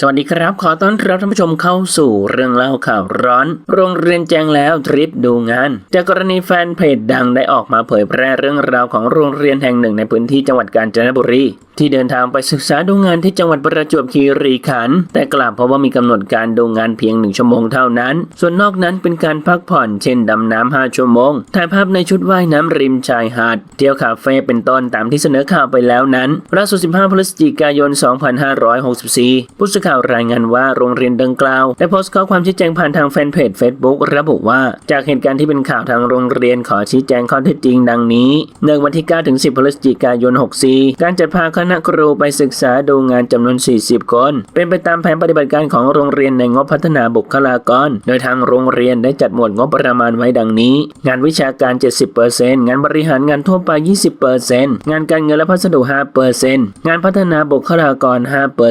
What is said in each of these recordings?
สวัสดีครับ ขอต้อนรับท่านผู้ชมเข้าสู่เรื่องเล่าข่าวร้อน โรงเรียนแจ้งแล้วทริปดูงาน จากกรณีแฟนเพจดังได้ออกมาเผยแพร่เรื่องราวของโรงเรียนแห่งหนึ่งในพื้นที่จังหวัดกาญจนบุรี ที่เดินทางไปศึกษาดูงานที่จังหวัดประจวบคีรีขันธ์แต่กลับเพราะว่ามีกำหนดการดูงานเพียงหนึ่งชั่วโมงเท่านั้น ส่วนนอกนั้นเป็นการพักผ่อนเช่นดำน้ำห้าชั่วโมง ถ่ายภาพในชุดว่ายน้ำริมชายหาด เที่ยวคาเฟ่เป็นต้นตามที่เสนอข่าวไปแล้วนั้นล่าสุด 15 พฤศจิกายน 2564 ผู้สื่อข่าวรายงานว่าโรงเรียนดังกล่าวได้โพสต์ข้อความชี้แจงผ่านทางแฟนเพจ Facebook ระบุว่า จากเหตุการณ์ที่เป็นข่าวทางโรงเรียนขอชี้แจงข้อเท็จจริงดังนี้เนื่องวันที่ 9 ถึง 10 พฤศจิกายน 64 การจัดพาคณะครูไปศึกษาดูงานจำนวน 40 คน เป็นไปตามแผนปฏิบัติการของโรงเรียนในงบพัฒนาบุคลากร โดยทางโรงเรียนได้จัดหมวดงบประมาณไว้ดังนี้ งานวิชาการ 70%งานบริหารงานทั่วไป 20%งานการเงินและพัสดุ 5%งานพัฒนาบุคลากร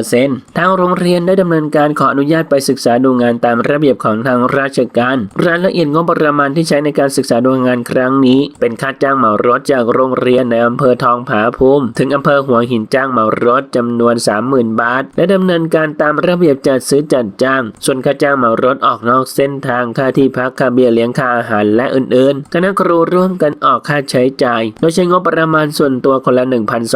5%ทางโรงเรียนได้ดำเนินการขออนุญาตไปศึกษาดูงานตามระเบียบของทางราชการ รายละเอียดงบประมาณที่ใช้ในการศึกษาดูงานครั้งนี้ เป็นค่าจ้างเหมารถจากโรงเรียนในอำเภอทองผาภูมิ ถึงอำเภอหัวหินจ้างเหมารถจำนวน 30,000 บาท และดำเนินการตามระเบียบจัดซื้อจัดจ้าง ส่วนค่าจ้างเหมารถออกนอกเส้นทางค่าที่พักค่าเบี้ยเลี้ยงค่าอาหารและอื่นๆ คณะครูร่วมกันออกค่าใช้จ่าย โดยใช้งบประมาณส่วนตัวคนละ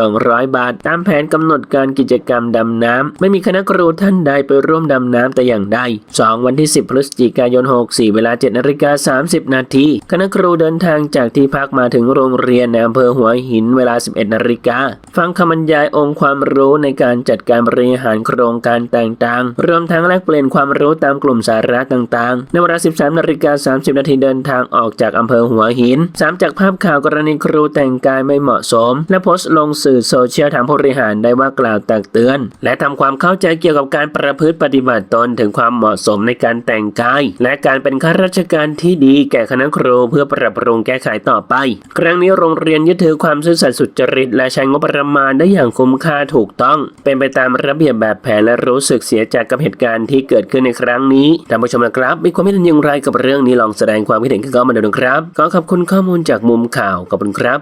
1,200 บาท ตามแผนกำหนดการกิจกรรมดำน้ำไม่มีคณะครูท่านใดไปร่วมดำน้ำแต่อย่างใด 2 วันที่ 10 พฤศจิกายน 64 เวลา7นาฬิกา30 นาทีคณะครูเดินทางจากที่พักมาถึงโรงเรียนในอำเภอหัวหินเวลา 11นาฬิกาฟังคำบรรยยายองค์ความรู้ในการจัดการบริหารโครงการต่างๆ รวมทั้งแลกเปลี่ยนความรู้ตามกลุ่มสาระต่างๆ ในเวลา 13นาฬิกา30 นาทีเดินทางออกจากอำเภอหัวหิน 3 จากภาพข่าวกรณีครูแต่งกายไม่เหมาะสม และโพสต์ลงสื่อโซเชียลทางผู้บริหารได้ว่ากล่าวตักเตือน และทำความเข้าใจเกี่ยวกับการประพฤติปฏิบัติตนถึงความเหมาะสมในการแต่งกาย และการเป็นข้าราชการที่ดีแก่คณะครูเพื่อปรับปรุงแก้ไขต่อไป ครั้งนี้โรงเรียนยึดถือความซื่อสัตย์สุจริตและใช้งบประมาณได้อย่างอย่างคุ้มค่าถูกต้อง เป็นไปตามระเบียบแบบแผนและรู้สึกเสียใจกับเหตุการณ์ที่เกิดขึ้นในครั้งนี้ท่านผู้ชมนะครับมีความคิดเห็นอย่างไรกับเรื่องนี้ลองแสดงความคิดเห็นกันเข้ามาดูนะครับ ขอขอบคุณข้อมูลจากมุมข่าวขอบคุณครับ